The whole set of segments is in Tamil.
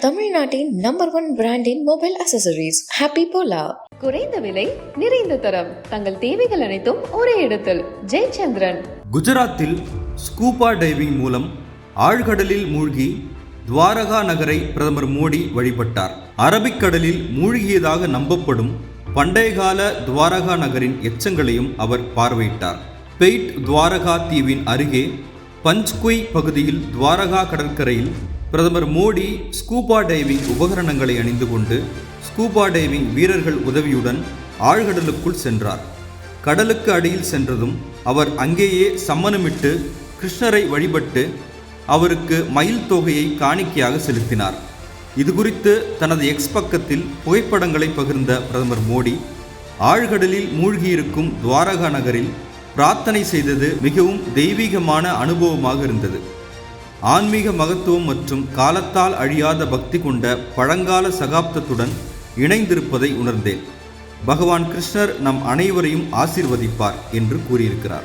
தமிழ்நாட்டின் நம்பர் ஒன் பிராண்டின் மொபைல் அசசரிஸ் ஹாப்பி போலா குறைந்த விலை நிறைந்த தரம். தங்கள் தேவைகள் அனைத்தும் ஒரே இடத்தில். ஜெயச்சந்திரன். குஜராத்தில் ஸ்கூபா டைவிங் மூலம் ஆழ்கடலில் மூழ்கி துவாரகா நகரை பிரதமர் மோடி வழிபட்டார். அரபிக்கடலில் மூழ்கியதாக நம்பப்படும் பண்டைய கால துவாரகா நகரின் எச்சங்களையும் அவர் பார்வையிட்டார். பெய்ட் துவாரகா தீவின் அருகே பஞ்ச்குய் பகுதியில் துவாரகா கடற்கரையில் பிரதமர் மோடி ஸ்கூபா டைவிங் உபகரணங்களை அணிந்து கொண்டு ஸ்கூபா டைவிங் வீரர்கள் உதவியுடன் ஆழ்கடலுக்குள் சென்றார். கடலுக்கு அடியில் சென்றதும் அவர் அங்கேயே சம்மனமிட்டு கிருஷ்ணரை வழிபட்டு அவருக்கு மயில் தொகையை காணிக்கையாக செலுத்தினார். இதுகுறித்து தனது எக்ஸ் பக்கத்தில் புகைப்படங்களை பகிர்ந்த பிரதமர் மோடி ஆழ்கடலில் மூழ்கியிருக்கும் துவாரகா நகரில் பிரார்த்தனை செய்தது மிகவும் தெய்வீகமான அனுபவமாக இருந்தது. ஆன்மீக மகத்துவம் மற்றும் காலத்தால் அழியாத பக்தி கொண்ட பழங்கால சகாப்தத்துடன் இணைந்திருப்பதை உணர்ந்தேன். பகவான் கிருஷ்ணர் நம் அனைவரையும் ஆசிர்வதிப்பார் என்று கூறியிருக்கிறார்.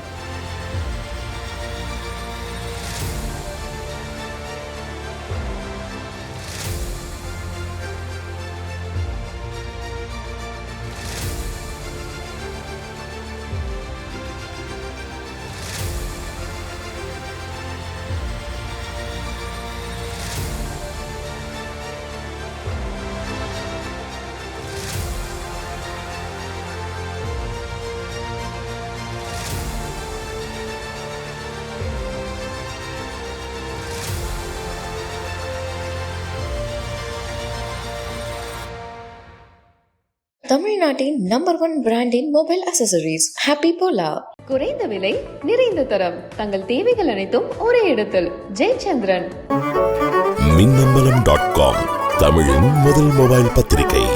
தமிழ்நாட்டின் நம்பர் ஒன் பிராண்டின் மொபைல் அசசரிஸ் ஹாப்பி போலா குறைந்த விலை நிறைந்த தரம். தங்கள் தேவைகள் அனைத்தும் ஒரே இடத்தில். ஜெயச்சந்திரன். மின்னம்பலம் டாட் காம் தமிழின் முதல் மொபைல் பத்திரிகை.